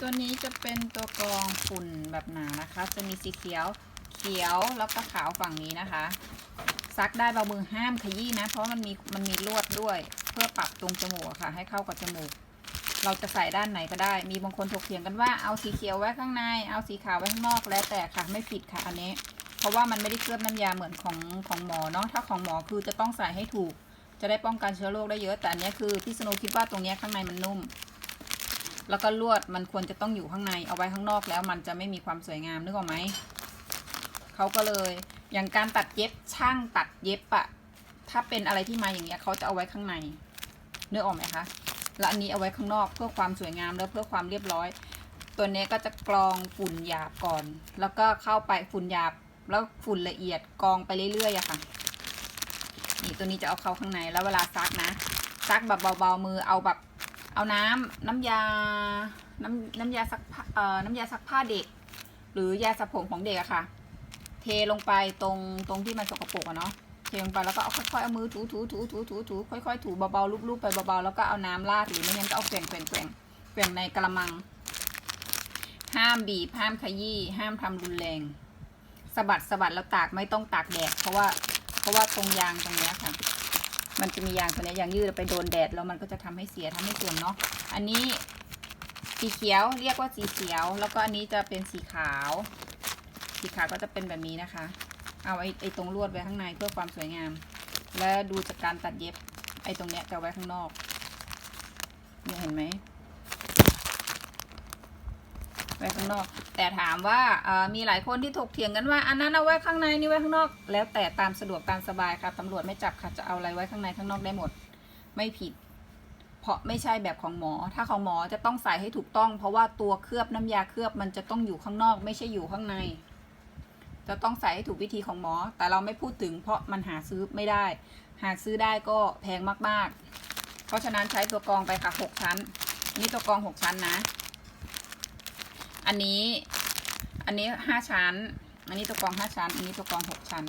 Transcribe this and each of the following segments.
ตัวนี้จะเป็นตัวกรองฝุ่นแบบหนานะคะ จะมีสีเขียวเขียวแล้วก็ขาวฝั่งนี้นะคะ ซักได้เบามือห้ามขยี้นะ เพราะมันมีมันมีลวดด้วย เพื่อปรับตรงจมูกค่ะ ให้เข้ากับจมูก เราจะใส่ด้านไหนก็ได้ มีบางคนถกเถียงกันว่าเอาสีเขียวไว้ข้างใน เอาสีขาวไว้ข้างนอกแล้วแต่ค่ะไม่ผิดค่ะอันนี้ เพราะว่ามันไม่ได้เคลือบน้ำยาเหมือนของของหมอเนาะถ้าของหมอคือจะต้องใส่ให้ถูก จะได้ป้องกันเชื้อโรคได้เยอะแต่อันนี้คือพี่สโนคิดว่าตรงนี้ข้างในมันนุ่ม แล้วก็ลวดมันควรจะต้องอยู่ข้างในเอาไว้ข้างนอกแล้ว มันจะไม่มีความสวยงามนึกออกไหมเขาก็เลยอย่างการตัดเย็บช่างตัดเย็บอะถ้าเป็นอะไรที่มาอย่างเงี้ยเขาจะเอาไว้ข้างในนึกออกไหมคะแล้วอันนี้เอาไว้ข้างนอกเพื่อความสวยงามแล้วเพื่อความเรียบร้อย ตัวนี้ก็จะกรองฝุ่นหยาบก่อน แล้วก็เข้าไปฝุ่นหยาบแล้วฝุ่นละเอียดกรองไปเรื่อยๆอะค่ะนี่ตัวนี้จะเอาเข้าข้างในแล้วเวลาซักนะ ซักแบบเบาๆมือเอาแบบ เอาน้ำน้ำยา น้ำน้ำยาซักผ้าเอ่อน้ำยาซักผ้าเด็ก หรือยาสระผมของเด็กอะค่ะ เทลงไปตรงตรงที่มันสกปรกอะเนาะเทลงไปแล้วก็เอาค่อยๆเอามือถูถูถูถูถูถูค่อยๆถูเบาๆลูบๆไปเบาๆแล้วก็เอาน้ำราดหรือไม่งั้นก็เอาแกว่งแกว่งแกว่งแกว่งในกระมัง ห้ามบีบห้ามขยี้ห้ามทำรุนแรงสะบัดสะบัดแล้วตากไม่ต้องตากแดดเพราะว่าเพราะว่าตรงยางตรงเนี้ยค่ะ มันจะมียางตัวนี้ยางยืดไปโดนแดดแล้วมันก็จะทำให้เสียทำให้เสื่อมเนาะ อันนี้สีเขียวเรียกว่าสีเขียว แล้วก็อันนี้จะเป็นสีขาว สีขาวก็จะเป็นแบบนี้นะคะ เอาไอ้ไอ้ตรงลวดไว้ข้างในเพื่อความสวยงาม และดูจากการตัดเย็บไอ้ตรงเนี้ยจะไว้ข้างนอกเนี่ยเห็นไหม ว้ข้างนอก แต่ถามว่ามีหลายคนที่ถกเถียงกันว่า อันนั้นเอาไว้ข้างในนี่ไว้ข้างนอก แล้วแต่ตามสะดวกตามสบายค่ะตำรวจไม่จับค่ะจะเอาอะไรไว้ข้างในข้างนอกได้หมด ไม่ผิด เพราะไม่ใช่แบบของหมอ ถ้าของหมอจะต้องใส่ให้ถูกต้อง เพราะว่าตัวเคลือบน้ำยาเคลือบมันจะต้องอยู่ข้างนอก ไม่ใช่อยู่ข้างใน จะต้องใส่ให้ถูกวิธีของหมอ แต่เราไม่พูดถึง เพราะมันหาซื้อไม่ได้ หาซื้อได้ก็แพงมากๆ เพราะฉะนั้นใช้ตัวกรองไปค่ะหกชั้น นี่ตัวกรองหกชั้นนะ อันนี้ อันนี้ห้าชั้น อันนี้ตัวกรองห้าชั้น อันนี้ตัวกรองหกชั้น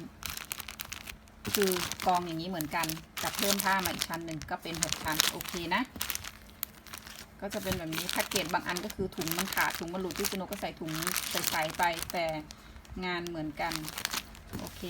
คือกรองอย่างนี้เหมือนกันแต่เพิ่มผ้ามาอีกชั้นหนึ่งก็เป็นหกชั้นโอเคนะ ก็จะเป็นแบบนี้แพ็กเกจบางอันก็คือถุงมันขาดถุงมันหลุดที่สนุกก็ใส่ถุงใส่ๆไปแต่งานเหมือนกัน โอเค